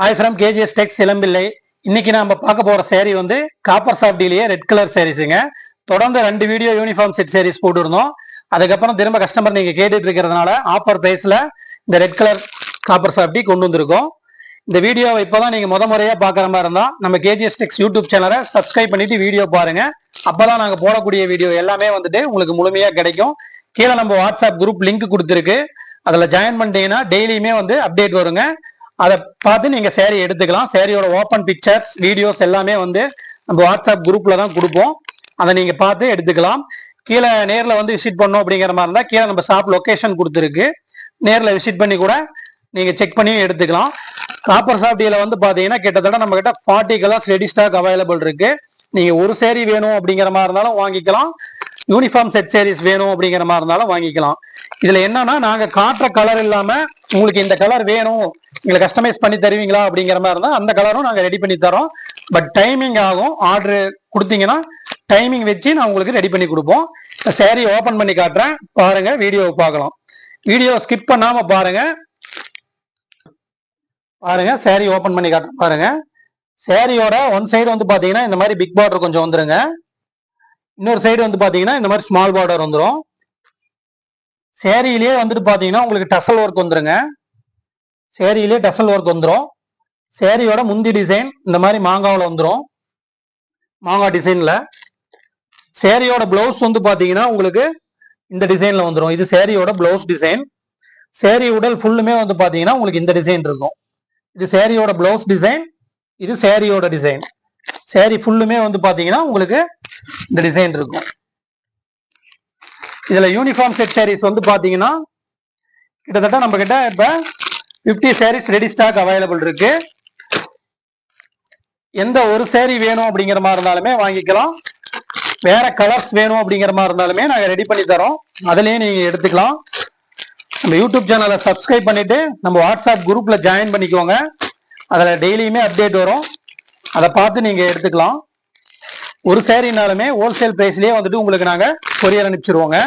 Hi from KGS Tex Ilampillai இன்னைக்கு நாம பார்க்க போற சேரீ வந்து காப்பர் சாப்டிலேயே ரெட் கலர் சேரீஸுங்க தொடர்ந்து ரெண்டு வீடியோ யூனிஃபார்ம் செட் சேரீஸ் போட்டுருந்தோம். அதுக்கப்புறம் திரும்ப கஸ்டமர் நீங்க கேட்டுட்டு இருக்கிறதுனால ஆஃபர் பிரைஸ்ல இந்த ரெட் கலர் காப்பர் சாப்டி கொண்டு வந்திருக்கோம். இந்த வீடியோவை இப்போதான் நீங்க முத முறையா பாக்குற மாதிரி இருந்தா நம்ம கேஜிஎஸ் டெக்ஸ் யூடியூப் சேனலை சப்ஸ்கிரைப் பண்ணிட்டு வீடியோ பாருங்க. அப்பதான் நாங்க போடக்கூடிய வீடியோ எல்லாமே வந்துட்டு உங்களுக்கு முழுமையா கிடைக்கும். கீழே நம்ம வாட்ஸ்அப் குரூப் லிங்க் கொடுத்துருக்கு. அதில் ஜாயின் பண்ணிட்டீங்கன்னா டெய்லியுமே வந்து அப்டேட் வருங்க. அதை பார்த்து நீங்க சேரீ எடுத்துக்கலாம். சேரீயோட ஓப்பன் பிக்சர்ஸ் வீடியோஸ் எல்லாமே வந்து நம்ம வாட்ஸ்அப் குரூப்ல தான் கொடுப்போம். அதை நீங்க பார்த்து எடுத்துக்கலாம். கீழே நேரில் வந்து விசிட் பண்ணோம் அப்படிங்கிற மாதிரி இருந்தால் கீழே நம்ம ஷாப் லொக்கேஷன் கொடுத்துருக்கு. நேரில் விசிட் பண்ணி கூட நீங்கள் செக் பண்ணியும் எடுத்துக்கலாம். காப்பர் சாப்டியில வந்து பார்த்தீங்கன்னா கிட்டத்தட்ட நம்ம கிட்ட forty colours ready stock available இருக்கு. நீங்கள் ஒரு சேரீ வேணும் அப்படிங்கிற மாதிரி இருந்தாலும் வாங்கிக்கலாம். யூனிஃபார்ம் செட் சேரீஸ் வேணும் அப்படிங்கிற மாதிரி இருந்தாலும் வாங்கிக்கலாம். இதில் என்னன்னா நாங்கள் காட்டுற கலர் இல்லாமல் உங்களுக்கு இந்த கலர் வேணும் எங்களை கஸ்டமைஸ் பண்ணி தருவீங்களா அப்படிங்கிற மாதிரி இருந்தால் அந்த கலரும் நாங்கள் ரெடி பண்ணி தரோம் பட் டைமிங் ஆகும். ஆர்டர் கொடுத்தீங்கன்னா டைமிங் வச்சு நான் உங்களுக்கு ரெடி பண்ணி கொடுப்போம். சேரீ ஓப்பன் பண்ணி காட்டுறேன். பாருங்க வீடியோ பார்க்கலாம். வீடியோ ஸ்கிப் பண்ணாம பாருங்க. பாருங்க சேரீ ஓப்பன் பண்ணி காட்டுறேன் பாருங்க. சேரீயோட ஒன் சைடு வந்து பாத்தீங்கன்னா இந்த மாதிரி பிக் பார்டர் கொஞ்சம் வந்துருங்க. இன்னொரு சைடு வந்து பாத்தீங்கன்னா இந்த மாதிரி ஸ்மால் பார்டர் வந்துடும் சேரீலயே வந்துட்டு பாத்தீங்கன்னா உங்களுக்கு டசல் ஒர்க் வந்துருங்க. சேரீலயே டசல் ஒர்க் வந்துடும் சேரீயோட முந்தி டிசைன் இந்த மாதிரி மாங்காவில் வந்துடும் மாங்காய் டிசைனில் சேரீயோட பிளவுஸ் வந்து பார்த்தீங்கன்னா உங்களுக்கு இந்த டிசைனில் வந்துடும் இது சேரீயோட பிளவுஸ் டிசைன் சேரீ உடல் ஃபுல்லுமே வந்து பார்த்தீங்கன்னா உங்களுக்கு இந்த டிசைன் இருக்கும். இது சேரீயோட பிளவுஸ் டிசைன் இது சேரீயோட டிசைன் சேரீ ஃபுல்லுமே வந்து பார்த்தீங்கன்னா உங்களுக்கு இந்த டிசைன் இருக்கும். இதில் யூனிஃபார்ம் செட் சாரீஸ் வந்து பார்த்தீங்கன்னா கிட்டத்தட்ட நம்ம கிட்ட 50 சாரீஸ் ரெடி ஸ்டாக் அவைலபிள் இருக்கு. எந்த ஒரு சேரீ வேணும் அப்படிங்கிற மாதிரி இருந்தாலுமே வாங்கிக்கலாம். வேற கலர்ஸ் வேணும் அப்படிங்கிற மாதிரி இருந்தாலுமே நாங்கள் ரெடி பண்ணி தரோம். அதுலேயும் நீங்கள் எடுத்துக்கலாம். நம்ம யூடியூப் சேனலை சப்ஸ்கிரைப் பண்ணிட்டு நம்ம வாட்ஸ்அப் குரூப்பில் ஜாயின் பண்ணிக்கோங்க. அதில் டெய்லியுமே அப்டேட் வரும். அதை பார்த்து நீங்கள் எடுத்துக்கலாம். ஒரு சேரீனாலுமே ஹோல்சேல் ப்ரைஸ்லேயே வந்துட்டு உங்களுக்கு நாங்கள் கொரியர் அனுப்பிச்சிருவோங்க.